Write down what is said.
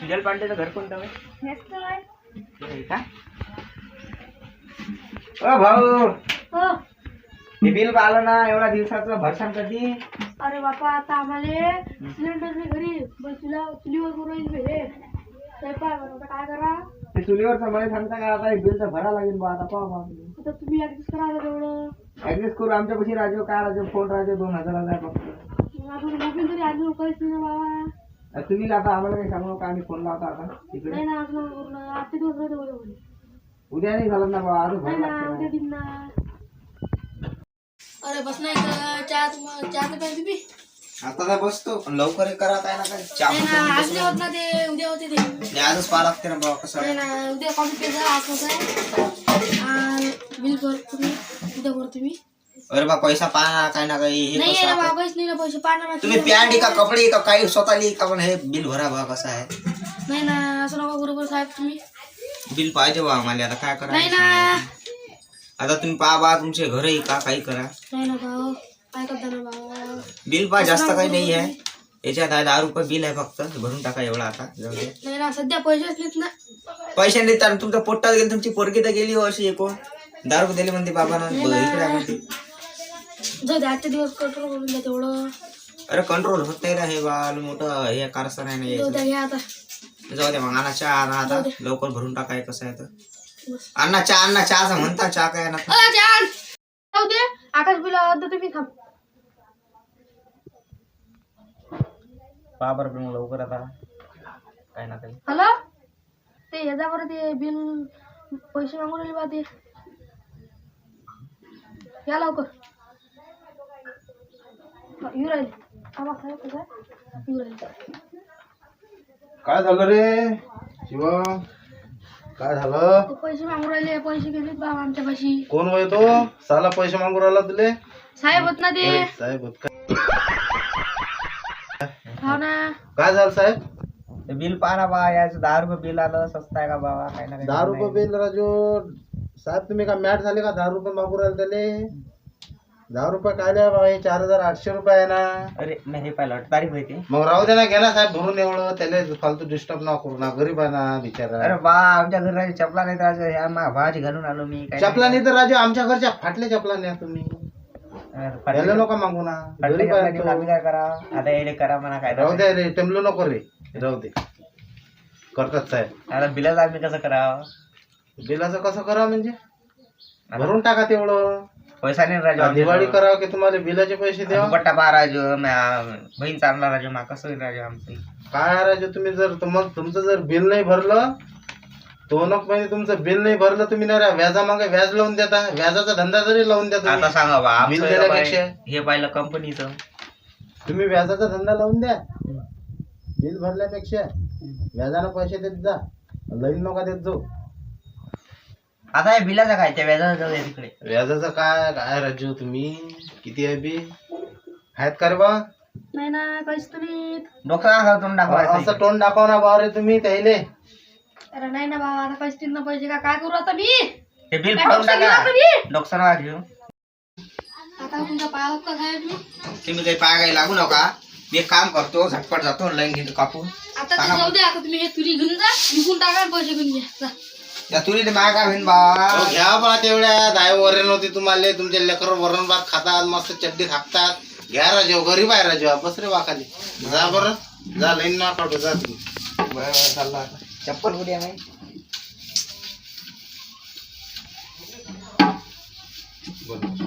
सुजल पांडेचं घर कोणतं आहे. का? ओ भाऊ. हो. हे बिल आलं ना एवढा दिवसाचं भरसान कधी अरे बापा आता आम्हाला सिलेंडरने घरी बस तुला चुलीवर करून भेटे स्वयंपाक आता काय करा? ते चुलीवर मला सांगता का? आता हे बिल तर भरा लागेल बा आता पाहा आता तुम्ही ऍडजस्ट करा आता तेवढं. ऍडजस्ट करू आमच्या पशी राजू काय राजू फोन राजू दोन हजार हजार फक्त. तरी अजून काहीच नाही बाबा. तुम्ही आता आम्हाला काही सांगू नका आम्ही फोन लावता आता. तिकडे नाही ना आजचे दिवस राहते उद्या नाही झालं ना बा अजून नाही भरा ना लागते. उद्या दिन ना अरे बस नाही का चहा तर आता तर बसतो. पण लवकर हे करा काय ना काय. चहा नाही ना आज नाही होत ना ते उद्या होते ते. नाही, आजच पाहा लागते ना बाबा कसं नाही ना उद्या कॉफी पेजा आज कसं आहे? बिल भर तुम्ही उद्या भर तुम्ही. अरे बा पैसा पहा काय ना काही हे नाही कसं ना नाही पैसे पाहणार तुम्ही पॅन्ट का कपडे का काही स्वतःली का पण हे बिल भरा बा कसं आहे. नाही ना असं नका बरोबर साहेब तुम्ही. बिल पाहिजे बा आम्हाला आता काय नाही करा आता तुम्ही पहा बा तुमचे घरही का काही करा. नाही ना भाऊ काय करता ना भाऊ? बिल पहा जास्त काही नाही आहे. याच्यात आहे दहा रुपये बिल आहे फक्त भरून टाका एवढा आता जाऊ दे. नाही ना सध्या पैसे असलेत ना. पैसे नाही तर तुमच्या पोटात गेली तुमची पोरगी तर गेली हो अशी एकूण. दहा रुपये दिले म्हणते बाबा ना. इकडे आहे म्हणते. जाऊ दे दिवस कंट्रोल करून द्या तेवढं. अरे कंट्रोल होत नाही ना हे बाल मोठं हे कारस्थान आहे ना जाऊ याचं. द्या घ्या आता. जाऊ दे मग आणा चहा आणा आता. लवकर भरून टाकाय कसं आहे तर. बस. अण्णा चहा अण्णा चहाचा म्हणता चहा काय ना. अ, जान! जाऊ दे आकाश बिल तुम्ही थांब पहा बरं मग लवकर आता. काय ना काही. हॅलो? ते ह्याचा बरं ते बिल पैसे मागून राहिले बा ते. या लवकर. हा, काय झालं रे? शिव काय झालं? पैसे मागून राहिले पैसे गेलेत बा आमच्या पाशी. कोण वय तो? साला पैसे मागून राहिला तुले? साहेब होत ना ते. अरे साहेब होत काय हो ना. काय झालं साहेब? ते बिल पहा ना बा याचं दहा रुपये बिल आलं स्वस्त आहे का बाबा? काय ना काही दहा रुपये बिल राजू. साहेब तुम्ही का मॅट झाले का? दहा रुपये मागून राहिले त्याले? दहा रुपये काय द्या बाबा हे चार हजार आठशे रुपये आहे ना. अरे नाही हे पाहिलं अठ तारीख होती. मग राहू दे ना घे ना साहेब भरून एवढं त्याला फालतू डिस्टर्ब ना करू ना गरीब आहे ना बिचारा. अरे बा आमच्या घरी राजे चपला नाही तर ह्या मा भाजी घालून आलो मी काय चपला नाही. तर राजू आमच्या घरच्या फाटले चपला न्या तुम्ही. अरे, त्याला फाटले- नका मागू ना. फाटले गरीब चपला आहे घेऊन तो. आम्ही काय करा? आता येडे करा म्हणा काय राहू दे रे टेमलो नको रे. राहू दे. करतात साहेब. आता बिलाचं आम्ही कसं करावं? बिलाचं कसं करा म्हणजे? भरून टाका तेवढं. पैसा नाही राजू का दिवाळी करा की तुम्हाला बिलाचे पैसे द्या दुपट्टा पहा राजू म्या- बहीण चालणार राजू मा कसं होईल राजू आमचं. काय राजू तुम्ही जर तुम्हाला तुमचं जर बिल नाही भरलं दोन एक महिने तुमचं बिल नाही भरलं तुम्ही ना व्याजा मागे व्याज लावून देता. व्याजाचा धंदा जरी लावून द्या आता तुम्ही सांगा बा बिल हे देण्यापेक्षा. पाहिलं- हे पाहिलं कंपनीचं. तुम्ही व्याजाचा धंदा लावून द्या. बिल भरल्यापेक्षा. व्याजानं पैसे देत जा. लईन नका देत जाऊ. आता हे बिलाचं काय? त्या व्याजाचं जाऊ द्या तिकडे. व्याजाचं काय? काय राजू तुम्ही? किती आहे बी आहेत का रे बा? नाही ना काहीच तुम्ही डोक्याला असं. तोंड दाखवा ना रे तुम्ही त्याले अरे नाही ना बाबा आता काहीच पैसे का? काय करू आता मी? हे बिल काय फाडून डोक्याला टाका. घेऊ आता मी? डोक्याला घेऊ आता तुमचा पाय का साहेब मी. तुम्ही काही पाय काही लागू नका. मी एक काम करतो झटपट जातो लाईन घेतो कापून. आता ते जाऊ दे आता तुम्ही हे तुरी घेऊन जा विकून टाका आणि पैसे घेऊन घ्या. जा. या तुरीने माय काय होईन बा. अहो, घ्या बा तेवढ्या दाय वरण होती तुम्हाला. तुमचे लेकर वरण भात खातात मस्त चड्डी थापतात. घ्या राजू गरीब आहे राजू. बस रे वाखाली जा बरं. जा लाईन ना काढू जा तुम्ही बरं, चालला आता. चप्पल कुठे आहे माही? बरं.